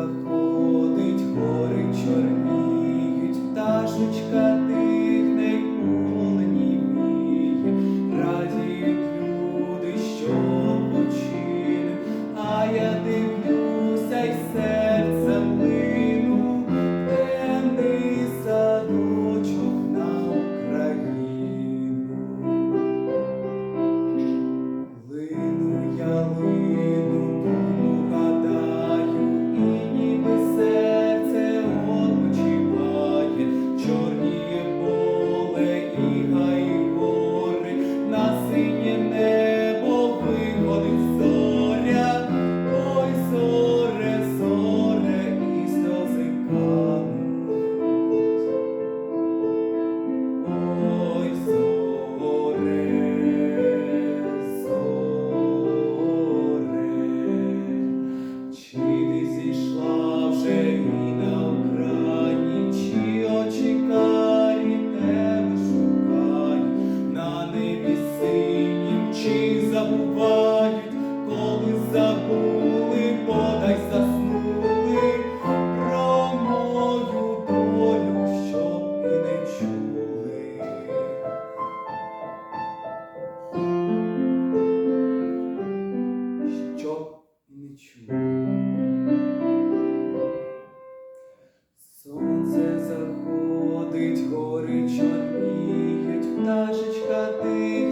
love. і не чує. Сонце заходить, гори чорніють, пташечка тихо.